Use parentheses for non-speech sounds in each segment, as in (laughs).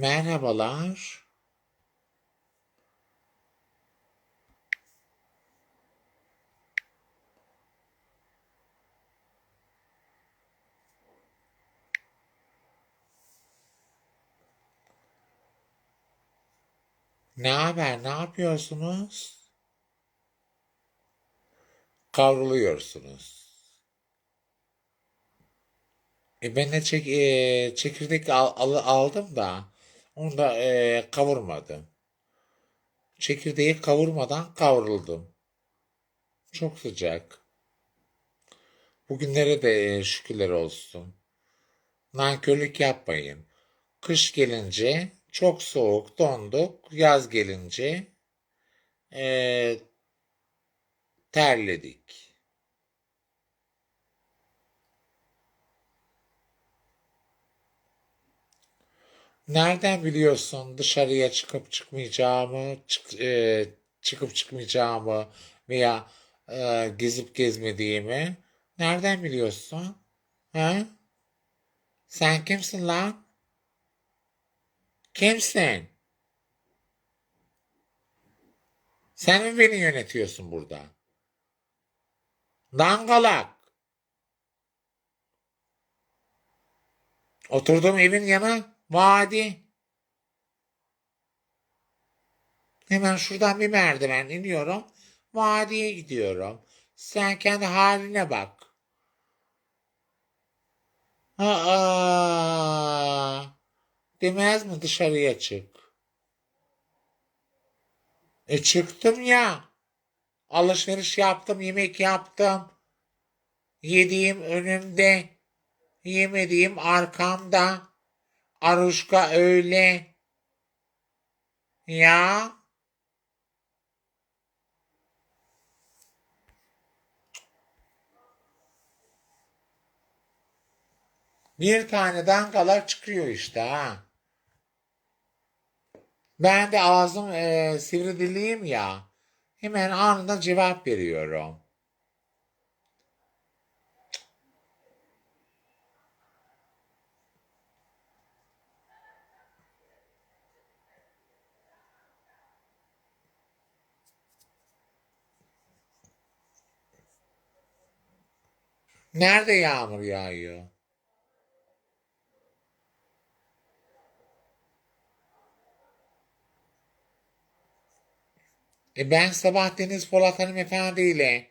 Merhabalar. Ne haber? Ne yapıyorsunuz? Kavruluyorsunuz. E ben de çek, e, çekirdek al, al- aldım da onu da e, kavurmadım. Çekirdeği kavurmadan kavruldum. Çok sıcak. Bugünlere de e, şükürler olsun. Nankörlük yapmayın. Kış gelince çok soğuk, donduk. Yaz gelince e, terledik. Nereden biliyorsun dışarıya çıkıp çıkmayacağımı, çık- e, çıkıp çıkmayacağımı veya e, gezip gezmediğimi? Nereden biliyorsun? Ha? Sen kimsin lan? Kimsin? Sen mi beni yönetiyorsun burada? Dangalak. Oturduğum evin yanı vadi. Hemen şuradan bir merdiven iniyorum. Vadiye gidiyorum. Sen kendi haline bak. Aa, demez mi dışarıya çık? E çıktım ya. Alışveriş yaptım, yemek yaptım. Yediğim önümde, yemediğim arkamda. Aruşka öyle. Ya. Bir tane dangalar çıkıyor işte ha. Ben de ağzım e, sivri dilliyim ya. Hemen anında cevap veriyorum. Nerede yağmur yağıyor? E ben sabah Deniz Polat hanımefendi ile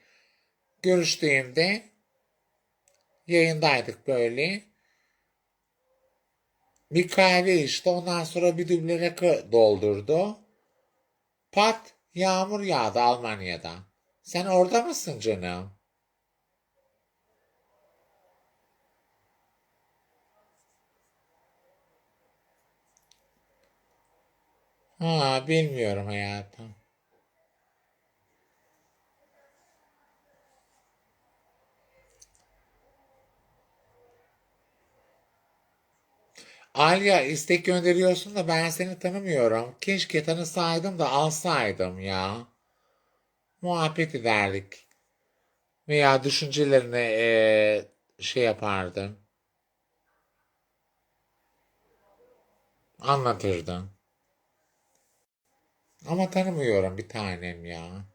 görüştüğümde yayındaydık böyle. Bir kahve içti. Ondan sonra bir duble rakı doldurdu. Pat yağmur yağdı Almanya'da. Sen orada mısın canım? Ha bilmiyorum hayatım. Alya istek gönderiyorsun da ben seni tanımıyorum. Keşke tanısaydım da alsaydım ya. Muhabbet ederdik. Veya düşüncelerini eee, şey yapardım. Anlatırdın. Ama tanımıyorum bir tanem ya.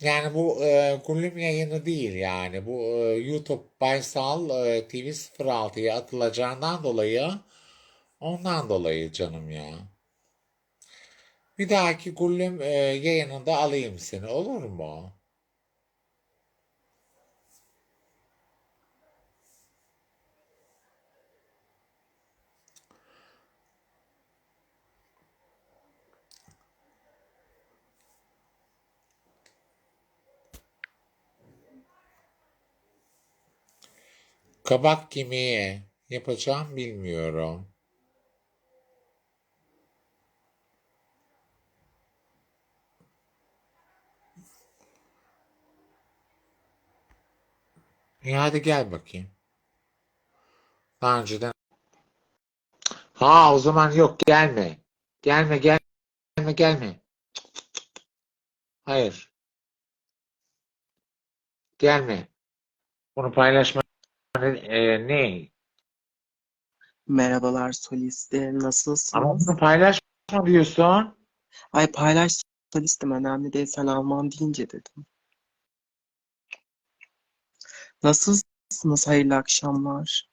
Yani bu e, kulüp yayını değil yani. Bu e, YouTube Baysal e, TV 06'ya atılacağından dolayı ondan dolayı canım ya. Bir dahaki Gullüm e, yayınında alayım seni olur mu? Kabak kemiği yapacağım bilmiyorum. İyi hadi gel bakayım. Daha önceden. Ha o zaman yok gelme. Gelme gelme gelme. Hayır gelme. Bunu paylaşma e, ne? Merhabalar solistim. Ama Nasılsınız? bunu paylaşma diyorsun. Ay paylaş solistim önemli değil. Sen Alman deyince dedim. Nasılsınız? Hayırlı akşamlar.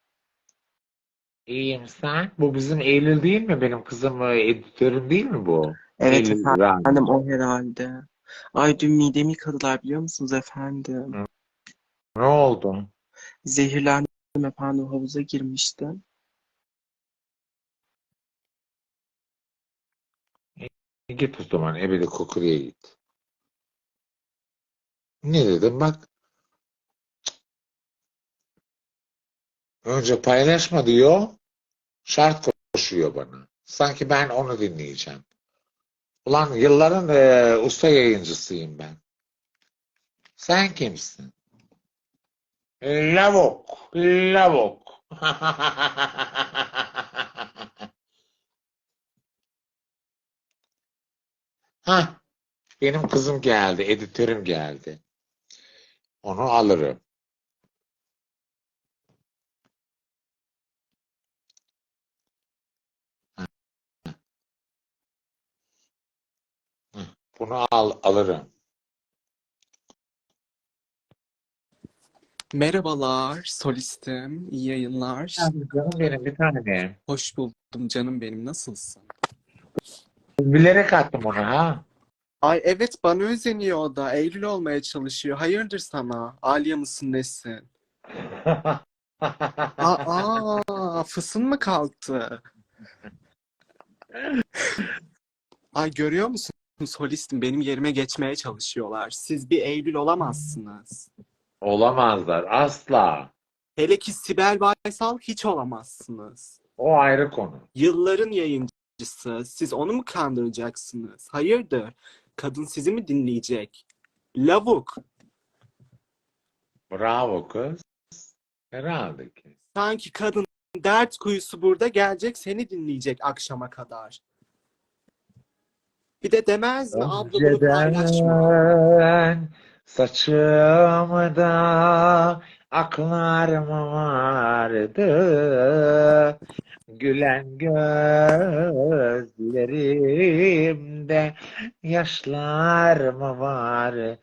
İyiyim sen. Bu bizim Eylül değil mi? Benim kızım e, editörüm değil mi bu? Evet Eylül efendim o herhalde. Ay dün midemi yıkadılar biliyor musunuz efendim? Ne oldu? Zehirlendim efendim havuza girmiştim. Git o zaman ebedi kokuya git. Ne dedim bak. Önce paylaşma diyor. Şart koşuyor bana. Sanki ben onu dinleyeceğim. Ulan yılların e, usta yayıncısıyım ben. Sen kimsin? Lavuk, lavuk. (laughs) Ha, benim kızım geldi, editörüm geldi. Onu alırım. Bunu al, alırım. Merhabalar solistim. İyi yayınlar. Canım benim bir tane. Hoş buldum canım benim. Nasılsın? Bilerek attım onu ha. Ay evet bana özeniyor o da. Eylül olmaya çalışıyor. Hayırdır sana? Alya mısın nesin? (laughs) Aa, fısın mı kalktı? Ay görüyor musun solistim benim yerime geçmeye çalışıyorlar. Siz bir Eylül olamazsınız. Olamazlar asla. Hele ki Sibel Baysal hiç olamazsınız. O ayrı konu. Yılların yayıncısı. Siz onu mu kandıracaksınız? Hayırdır? Kadın sizi mi dinleyecek? Lavuk. Bravo kız. Herhalde ki. Sanki kadın dert kuyusu burada gelecek seni dinleyecek akşama kadar. Bir de demez mi abla bunu paylaşma. Saçımda aklar mı vardı? Gülen gözlerimde yaşlar mı vardı?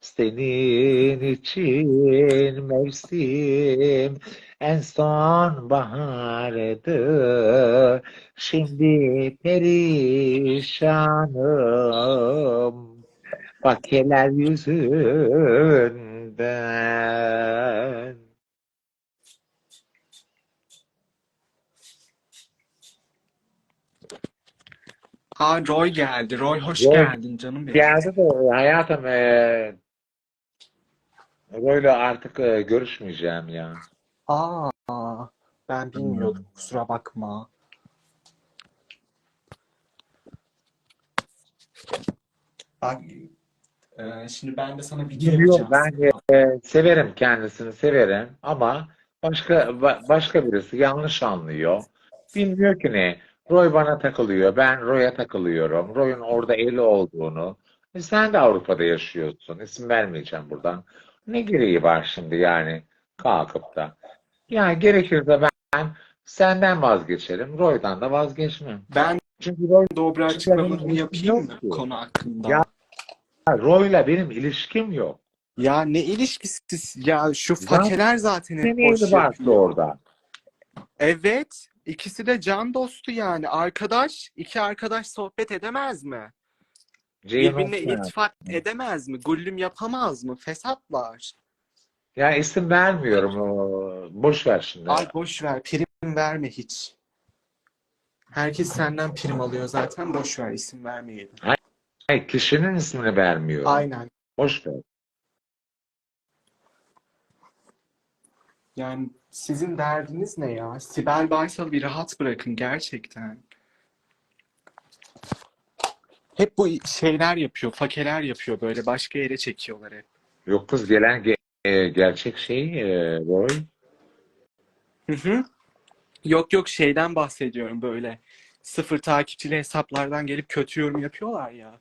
Senin için mevsim en son bahardı. Şimdi perişanım bakeler yüzünden. Aa Roy geldi. Roy hoş Roy geldin canım benim. Geldi de hayatım e, böyle artık e, görüşmeyeceğim ya. Aa ben bilmiyordum kusura bakma. Bak e, şimdi ben de sana video Yok yapacağım. ben e, severim kendisini severim ama başka ba- başka birisi yanlış anlıyor. Bilmiyor ki ne. Roy bana takılıyor. Ben Roy'a takılıyorum. Roy'un orada eli olduğunu. E sen de Avrupa'da yaşıyorsun. İsim vermeyeceğim buradan. Ne gereği var şimdi yani kalkıp da. Yani gerekirse ben senden vazgeçerim. Roy'dan da vazgeçmem. Ben Çünkü Roy, dobra açıklamalarımı yapayım Yok mı konu hakkında? Ya- Roy'la benim ilişkim yok. Ya ne ilişkisi ya şu fakeler zaten hep boş vardı yapıyor. orada? Evet ikisi de can dostu yani arkadaş iki arkadaş sohbet edemez mi? Ceyhun Birbirine Osman. iltifat edemez mi? Gullüm yapamaz mı? Fesatlar. Ya isim vermiyorum. o- Boş ver şimdi. Ay boş ver prim verme hiç. Herkes senden prim alıyor zaten boş ver isim vermeyelim. Hayır, kişinin ismini vermiyorum. Aynen. Boş ver. Yani sizin derdiniz ne ya? Sibel Baysal'ı bir rahat bırakın gerçekten. Hep bu şeyler yapıyor, fakeler yapıyor böyle başka yere çekiyorlar hep. Yok kız gelen ge- e, gerçek şey e, Roy. Hı hı. Yok yok şeyden bahsediyorum böyle. Sıfır takipçili hesaplardan gelip kötü yorum yapıyorlar ya.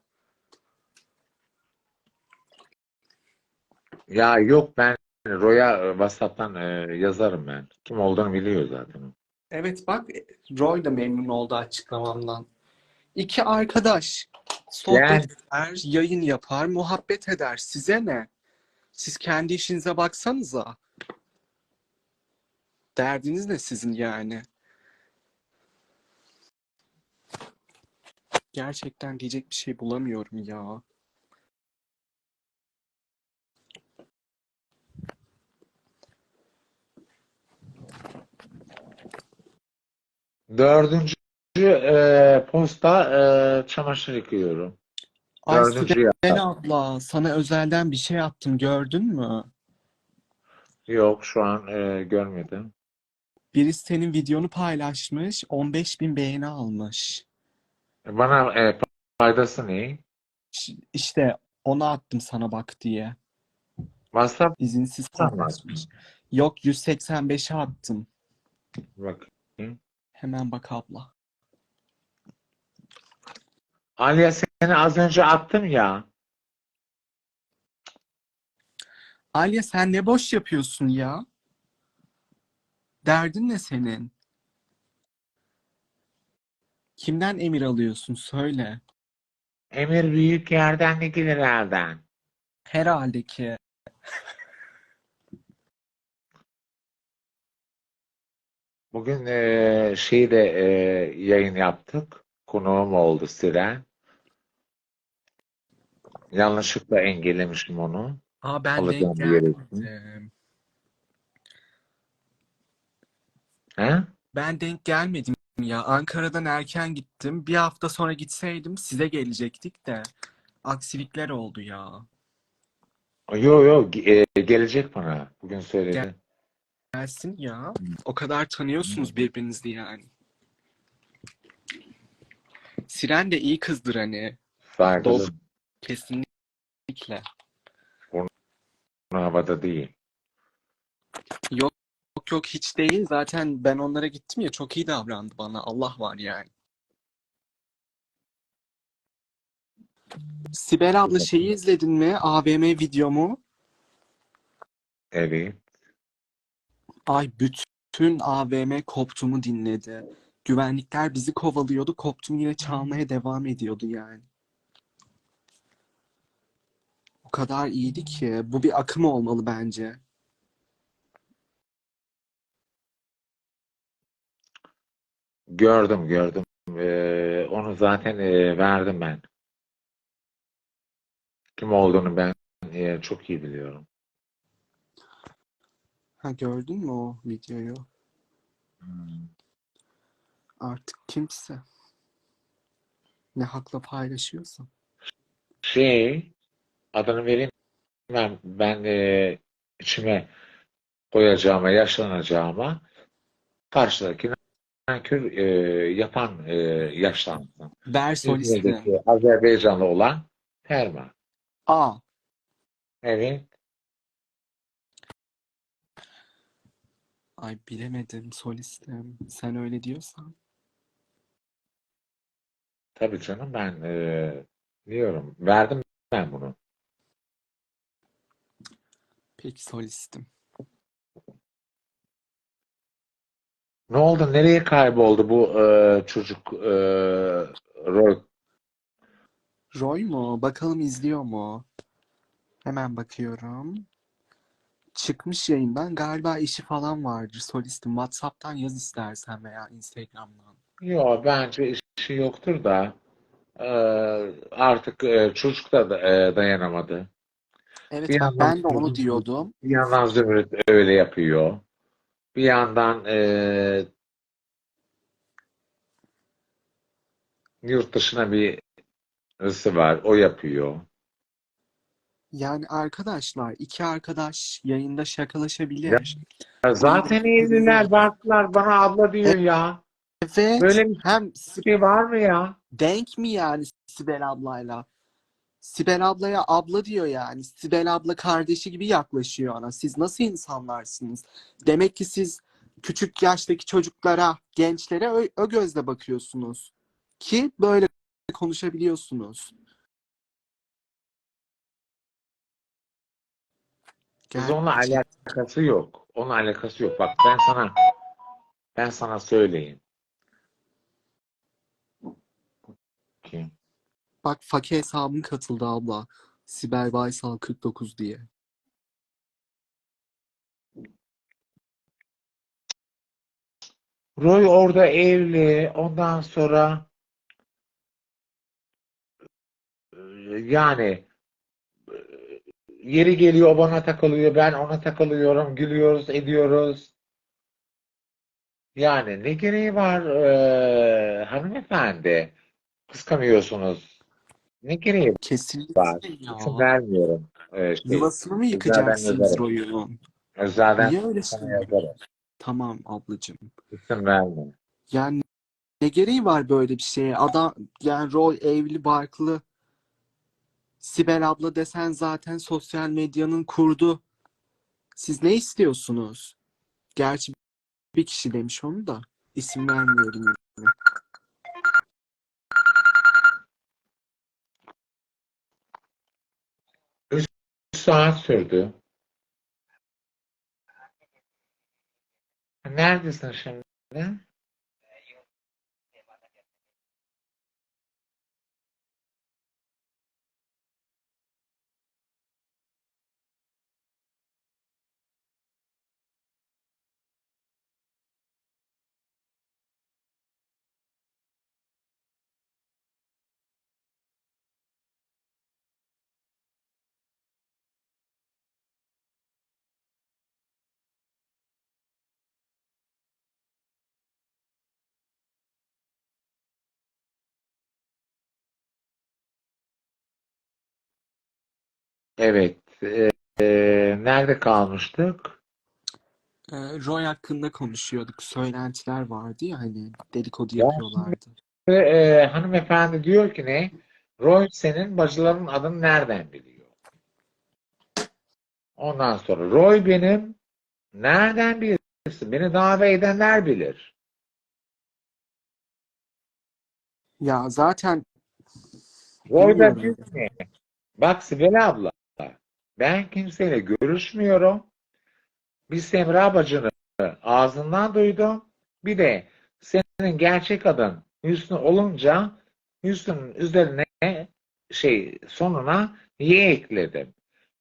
Ya yok ben Roy'a e, WhatsApp'tan e, yazarım ben. Kim olduğunu biliyor zaten. Evet bak Roy da memnun oldu açıklamamdan. İki arkadaş sohbet Yani- eder, yayın yapar, muhabbet eder. Size ne? Siz kendi işinize baksanıza. Derdiniz ne sizin yani? Gerçekten diyecek bir şey bulamıyorum ya. Dördüncü e, posta e, çamaşır yıkıyorum. Ay Dördüncü abla, sana özelden bir şey attım gördün mü? Yok şu an e, görmedim. Birisi senin videonu paylaşmış, 15 bin beğeni almış. Bana e, faydası ne? Ş- İşte onu attım sana bak diye. WhatsApp İzinsiz Tamam. paylaşmış. Yok 185'e attım. bak. Hemen bak abla. Aliye seni az önce attım ya. Alya sen ne boş yapıyorsun ya? Derdin ne senin? Kimden emir alıyorsun söyle. Emir büyük yerden ne gelir elden? Herhalde ki. (laughs) Bugün e, şeyi de e, yayın yaptık. Konuğum oldu Siren. Yanlışlıkla engellemişim onu. Aa ben Alacağım denk bir yere gelmedim. He? Ben denk gelmedim ya. Ankara'dan erken gittim. Bir hafta sonra gitseydim size gelecektik de. Aksilikler oldu ya. Yo yo ge- e, gelecek bana. Bugün söyledi. Gelsin ya. O kadar tanıyorsunuz birbirinizi yani. Siren de iyi kızdır hani. Saygılı. Doğru. Kesinlikle. Havada değil. Yok yok hiç değil. Zaten ben onlara gittim ya çok iyi davrandı bana. Allah var yani. Sibel abla şeyi izledin mi? AVM videomu. Evet. Ay bütün AVM koptumu dinledi. Güvenlikler bizi kovalıyordu. Koptum yine çalmaya devam ediyordu yani. O kadar iyiydi ki. Bu bir akım olmalı bence. Gördüm gördüm. Ee, onu zaten e, verdim ben. Kim olduğunu ben e, çok iyi biliyorum. Ha gördün mü o videoyu? Hmm. Artık kimse. Ne hakla paylaşıyorsa. Şey, adını vereyim ben, ben e, içime koyacağıma, yaşlanacağıma karşıdaki nankör e, yapan e, solisti. İzmir'deki Azerbaycanlı olan Ferman. Aa, Evet. Ay bilemedim solistim. Sen öyle diyorsan. Tabii canım ben e, diyorum. Verdim ben bunu. Peki solistim. Ne oldu? Nereye kayboldu bu e, çocuk e, Roy? Roy mu? Bakalım izliyor mu? Hemen bakıyorum. Çıkmış yayından. Galiba işi falan vardır solistim. WhatsApp'tan yaz istersen veya Instagram'dan. Yok bence işi yoktur da e, artık e, çocuk da e, dayanamadı. Evet Bir bak yandan ben de onu diyordum. Bir yandan Zümrüt öyle yapıyor. Bir yandan e, yurt dışına bir hırsı var. O yapıyor. Yani arkadaşlar iki arkadaş yayında şakalaşabilir. Ya zaten evliler baktılar bana abla diyor ya. Evet. Böyle bir Hem şey var mı ya? denk mi yani Sibel ablayla? Sibel ablaya abla diyor yani. Sibel abla kardeşi gibi yaklaşıyor ona. Siz nasıl insanlarsınız? Demek ki siz küçük yaştaki çocuklara, gençlere o, o gözle bakıyorsunuz. Ki böyle konuşabiliyorsunuz. Kız onunla alakası yok. Onunla alakası yok. Bak ben sana ben sana söyleyeyim. Kim? Bak Fake hesabım katıldı abla. Sibel Baysal 49 diye. Roy orada evli. Ondan sonra yani yeri geliyor bana takılıyor. Ben ona takılıyorum. Gülüyoruz, ediyoruz. Yani ne gereği var e, hanımefendi? Kıskanıyorsunuz. Ne gereği Kesinlikle var? İsim vermiyorum. E, şey, Yuvasını mı yıkacaksınız. Roy'un? Özelden Niye öyle söylüyorsun? Tamam ablacığım. İsim verme. Yani ne gereği var böyle bir şeye? Adam yani Roy evli barklı. Sibel abla desen zaten sosyal medyanın kurdu. Siz ne istiyorsunuz? Gerçi bir kişi demiş onu da. İsim vermiyorum. Üç saat sürdü. Neredesin şimdi? Evet. e, e, nerede kalmıştık? Ee, Roy hakkında konuşuyorduk. Söylentiler vardı ya hani dedikodu Ya yapıyorlardı. Ve, e, hanımefendi diyor ki ne? Roy senin bacıların adını nereden biliyor? Ondan sonra Roy benim nereden bilirsin? Beni davet edenler bilir. Ya zaten Roy da diyor ki ne? Bak Sibel abla ben kimseyle görüşmüyorum. Bir Semra bacını ağzından duydum. Bir de senin gerçek adın Hüsnü olunca Hüsnü'nün üzerine şey sonuna Y ekledim.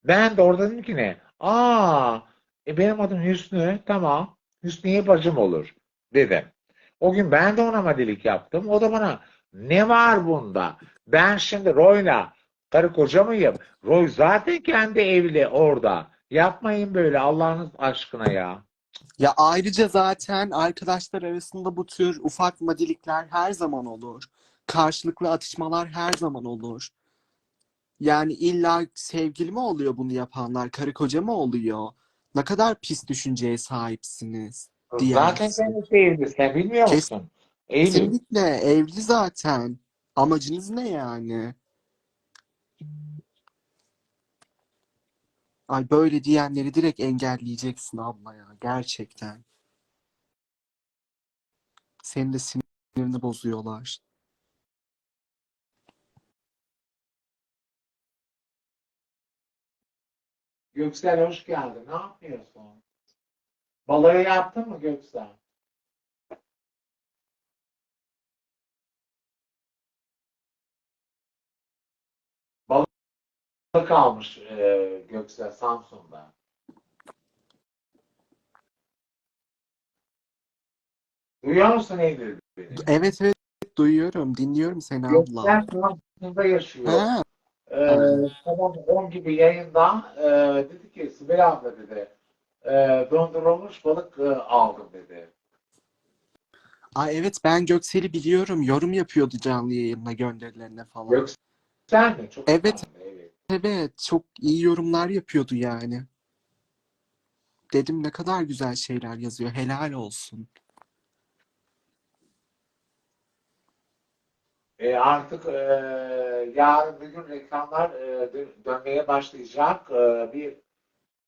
Ben de orada dedim ki ne? Aa, e benim adım Hüsnü. Tamam. Hüsniye bacım olur dedim. O gün ben de ona madilik yaptım. O da bana ne var bunda? Ben şimdi Roy'la karı koca mıyım? Roy zaten kendi evli orada. Yapmayın böyle Allah'ınız aşkına ya. Ya ayrıca zaten arkadaşlar arasında bu tür ufak madilikler her zaman olur. Karşılıklı atışmalar her zaman olur. Yani illa sevgili mi oluyor bunu yapanlar, karı koca mı oluyor? Ne kadar pis düşünceye sahipsiniz. Diğer Zaten kendisi evli. Sen bilmiyor Kes- musun? Eylül. Kesinlikle evli zaten. Amacınız ne yani? Ay böyle diyenleri direkt engelleyeceksin abla ya. Gerçekten. Senin de sinirini bozuyorlar. Göksel hoş geldin. Ne yapıyorsun? Balayı yaptın mı Göksel? Balık almış e, Göksel Samsun'da. Duyuyor musun Eylül beni? Evet evet duyuyorum. Dinliyorum seni abla. Göksel Samsun'da yaşıyor. Ha, Ee, sabah 10 gibi yayında e, dedi ki Sibel abla dedi e, dondurulmuş balık e, aldım dedi. ay evet ben Göksel'i biliyorum. Yorum yapıyordu canlı yayınla gönderilerine falan. Göksel mi? Çok Evet. güzeldi, evet. Çok iyi yorumlar yapıyordu yani. Dedim ne kadar güzel şeyler yazıyor. Helal olsun. E, artık e, yarın bir gün reklamlar e, dö- dönmeye başlayacak. E, bir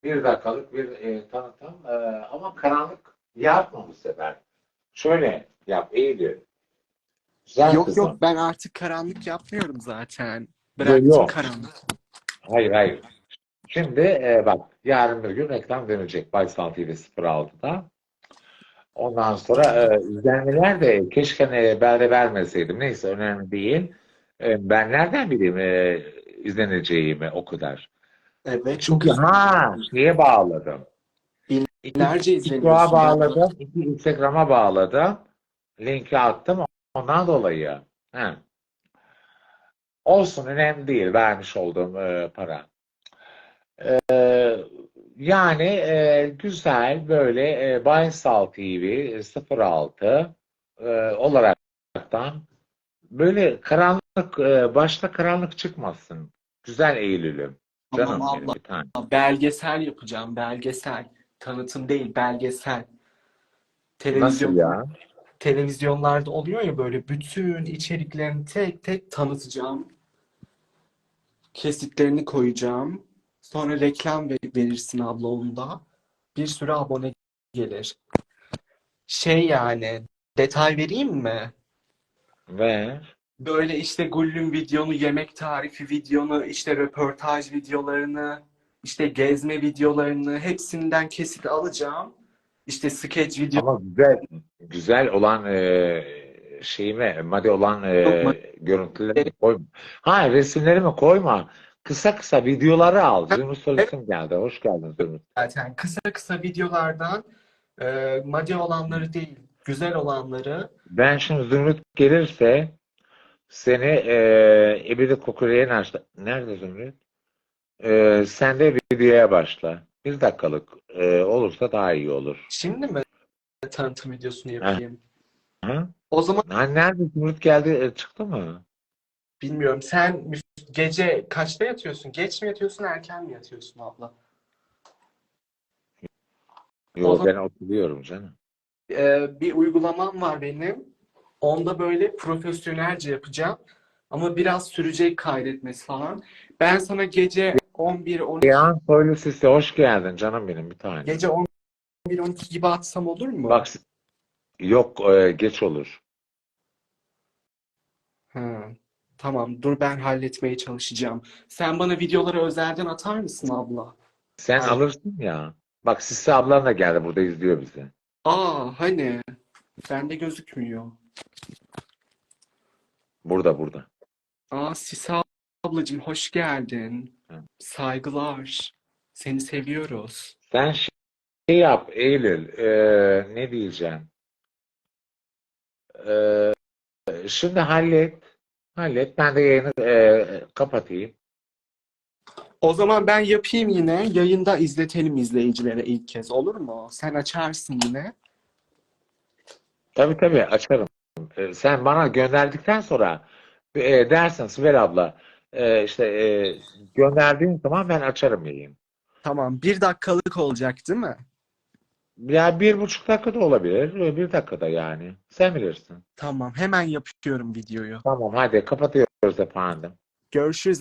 bir dakikalık bir e, tanıtım. E, ama karanlık yapma bu sefer. Şöyle yap Eylül. Güzel Yok kızım. yok ben artık karanlık yapmıyorum zaten. Bıraktım yok. karanlık. Hayır hayır. Şimdi e, bak yarın bir gün reklam dönecek Baysal TV 06'da. Ondan sonra e, izlenmeler de keşke e, ben de vermeseydim. Neyse önemli değil. E, ben nereden bileyim e, izleneceğimi o kadar. Evet çok Çünkü ha şeye bağladım. binlerce izleniyorsun. bağladım. Instagram'a bağladım. Linki attım. Ondan dolayı. He. Olsun önemli değil vermiş olduğum e, para. E, yani e, güzel böyle e, Baysal TV 06 e, olaraktan böyle karanlık e, başta karanlık çıkmasın. Güzel Eylül'üm. Tamam Canım benim abla. bir tane. Belgesel yapacağım. Belgesel. Tanıtım değil, belgesel. Nasıl Televizyon, ya? Televizyonlarda oluyor ya böyle bütün içeriklerini tek tek tanıtacağım. Kesitlerini koyacağım. Sonra reklam ver- verirsin abla onda. Bir sürü abone gelir. Şey yani detay vereyim mi? Ve Böyle işte Gullüm videonu, yemek tarifi videonu, işte röportaj videolarını, işte gezme videolarını hepsinden kesit alacağım. İşte sketch video Ama güzel güzel olan e, şeyime, madde olan e, Yok, görüntüleri koyma. Ha resimlerimi koyma. Kısa kısa videoları al. Zümrüt Solis'im geldi. Hoş geldin Zümrüt. zaten kısa kısa videolardan e, madde olanları değil, güzel olanları Ben şimdi Zümrüt gelirse seni e, Ebedi Kokure'ye. Nerede Zümrüt? E, sen de videoya başla. Bir dakikalık e, olursa daha iyi olur. şimdi mi tanıtım videosunu yapayım? Ha? O zaman Ha, nerede Zümrüt geldi? E, çıktı mı? bilmiyorum sen gece kaçta yatıyorsun? Geç mi yatıyorsun, erken mi yatıyorsun abla? O Yo zaman- ben oturuyorum canım. Ee, bir uygulamam var benim. Onda böyle profesyonelce yapacağım. Ama biraz sürecek kaydetmesi falan. Ben sana gece 11 12 Reyhan Soylu Sisi hoş geldin canım benim bir tane. gece 11 12 gibi atsam olur mu? Bak yok e, geç olur. Ha, tamam. Dur ben halletmeye çalışacağım. Sen bana videoları özelden atar mısın abla? Sen Aynen. alırsın ya. Bak Sisi ablan da geldi burada izliyor bizi. Aa hani bende gözükmüyor. Burada burada. Aa Sisi ablacığım hoş geldin. Saygılar. Seni seviyoruz. Sen şey yap Eylül e, ne diyeceğim? E, şimdi hallet. Hallet. Ben de yayını e, kapatayım. O zaman ben yapayım yine. Yayında izletelim izleyicilere ilk kez. Olur mu? Sen açarsın yine. Tabii tabii açarım. E, sen bana gönderdikten sonra e, dersin Sibel abla e, işte e, gönderdiğin zaman ben açarım yayını. Tamam. Bir dakikalık olacak değil mi? Ya bir buçuk dakikada olabilir. Bir dakikada yani. Sen bilirsin. Tamam. Hemen yapıyorum videoyu. Tamam hadi kapatıyoruz efendim. Görüşürüz